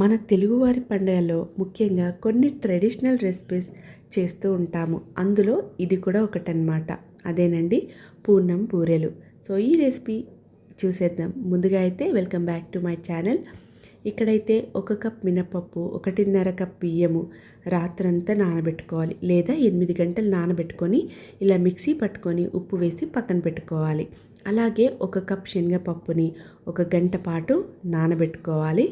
మన తెలుగువారి పండుగలో ముఖ్యంగా కొన్ని ట్రెడిషనల్ రెసిపీస్ చేస్తూ ఉంటాము. అందులో ఇది కూడా ఒకటనమాట అదేనండి పూర్ణం పూరెలు. సో ఈ రెసిపీ చూసేద్దాం. ముందుగా అయితే welcome back to my channel. ఇక్కడైతే ఒక కప్ మినపప్పు ఒకటిన్నర కప్ బియ్యము రాత్రంతా నానబెట్టుకోవాలి. లేదా ఎనిమిది గంటలు నానబెట్టుకొని ఇలా మిక్సీ పట్టుకొని ఉప్పు వేసి పక్కన పెట్టుకోవాలి. అలాగే ఒక కప్ శనగపప్పుని ఒక గంట పాటు నానబెట్టుకోవాలి.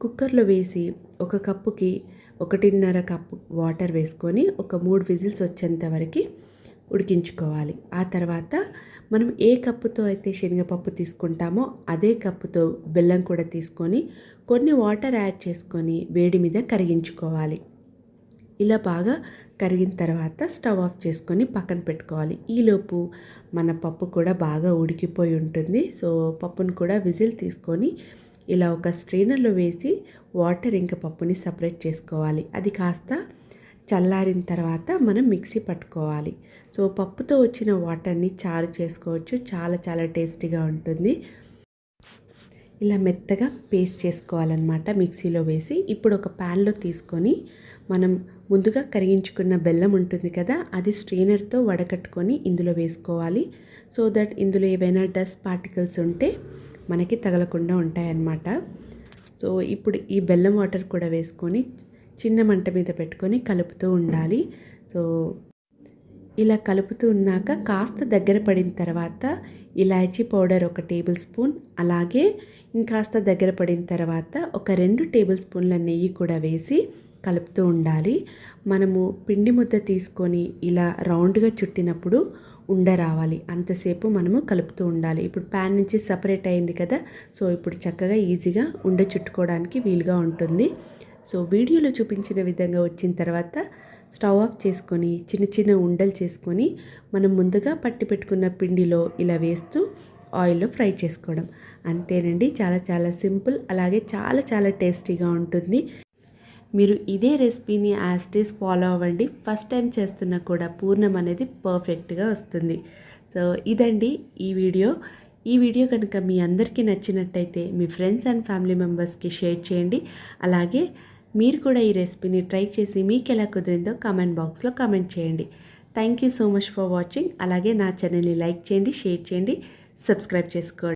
కుక్కర్లో వేసి ఒక కప్పుకి ఒకటిన్నర కప్పు వాటర్ వేసుకొని ఒక మూడు విజిల్స్ వచ్చేంత వరకు ఉడికించుకోవాలి. ఆ తర్వాత మనం ఏ కప్పుతో అయితే శనగపప్పు తీసుకుంటామో అదే కప్పుతో బెల్లం కూడా తీసుకొని కొన్ని వాటర్ యాడ్ చేసుకొని వేడి మీద కరిగించుకోవాలి. ఇలా బాగా కరిగిన తర్వాత స్టవ్ ఆఫ్ చేసుకొని పక్కన పెట్టుకోవాలి. ఈలోపు మన పప్పు కూడా బాగా ఉడికిపోయి ఉంటుంది. సో పప్పును కూడా విజిల్ తీసుకొని ఇలా ఒక స్ట్రైనర్లో వేసి వాటర్ ఇంకా పప్పుని సపరేట్ చేసుకోవాలి. అది కాస్త చల్లారిన తర్వాత మనం మిక్సీ పట్టుకోవాలి. సో పప్పుతో వచ్చిన వాటర్ని చారు చేసుకోవచ్చు. చాలా చాలా టేస్టీగా ఉంటుంది. ఇలా మెత్తగా పేస్ట్ చేసుకోవాలన్నమాట మిక్సీలో వేసి. ఇప్పుడు ఒక ప్యాన్లో తీసుకొని మనం ముందుగా కరిగించుకున్న బెల్లం ఉంటుంది కదా అది స్ట్రెయినర్తో వడకట్టుకొని ఇందులో వేసుకోవాలి. సో దట్ ఇందులో ఏవైనా డస్ట్ పార్టికల్స్ ఉంటే మనకి తగలకుండా ఉంటాయన్నమాట. సో ఇప్పుడు ఈ బెల్లం వాటర్ కూడా వేసుకొని చిన్న మంట మీద పెట్టుకొని కలుపుతూ ఉండాలి. సో ఇలా కలుపుతూ ఉన్నాక కాస్త దగ్గర పడిన తర్వాత ఇలాచీ పౌడర్ ఒక టేబుల్ స్పూన్ అలాగే ఇంకాస్త దగ్గర పడిన తర్వాత ఒక రెండు టేబుల్ స్పూన్ల నెయ్యి కూడా వేసి కలుపుతూ ఉండాలి. మనము పిండి ముద్ద తీసుకొని ఇలా రౌండ్గా చుట్టినప్పుడు ఉండ రావాలి అంతసేపు మనము కలుపుతూ ఉండాలి. ఇప్పుడు ప్యాన్ నుంచి సపరేట్ అయింది కదా సో ఇప్పుడు చక్కగా ఈజీగా ఉండ చుట్టుకోవడానికి వీలుగా ఉంటుంది. సో వీడియోలో చూపించిన విధంగా వచ్చిన తర్వాత స్టవ్ ఆఫ్ చేసుకొని చిన్న చిన్న ఉండలు చేసుకొని మనం ముందుగా పట్టి పెట్టుకున్న పిండిలో ఇలా వేస్తూ ఆయిల్లో ఫ్రై చేసుకోవడం. అంతేనండి. చాలా చాలా సింపుల్ అలాగే చాలా చాలా టేస్టీగా ఉంటుంది. మీరు ఇదే రెసిపీని యాస్టీస్ ఫాలో అవ్వండి. ఫస్ట్ టైం చేస్తున్నా కూడా పూర్ణం అనేది పర్ఫెక్ట్గా వస్తుంది. సో ఇదండి ఈ వీడియో. ఈ వీడియో కనుక మీ అందరికీ నచ్చినట్టయితే మీ ఫ్రెండ్స్ అండ్ ఫ్యామిలీ మెంబర్స్కి షేర్ చేయండి. అలాగే మీరు కూడా ఈ రెసిపీని ట్రై చేసి మీకు ఎలా కుదిరిందో కామెంట్ బాక్స్లో కామెంట్ చేయండి. Thank you so much for watching. అలాగే నా ఛానల్ని లైక్ చేయండి షేర్ చేయండి సబ్స్క్రైబ్ చేసుకోండి.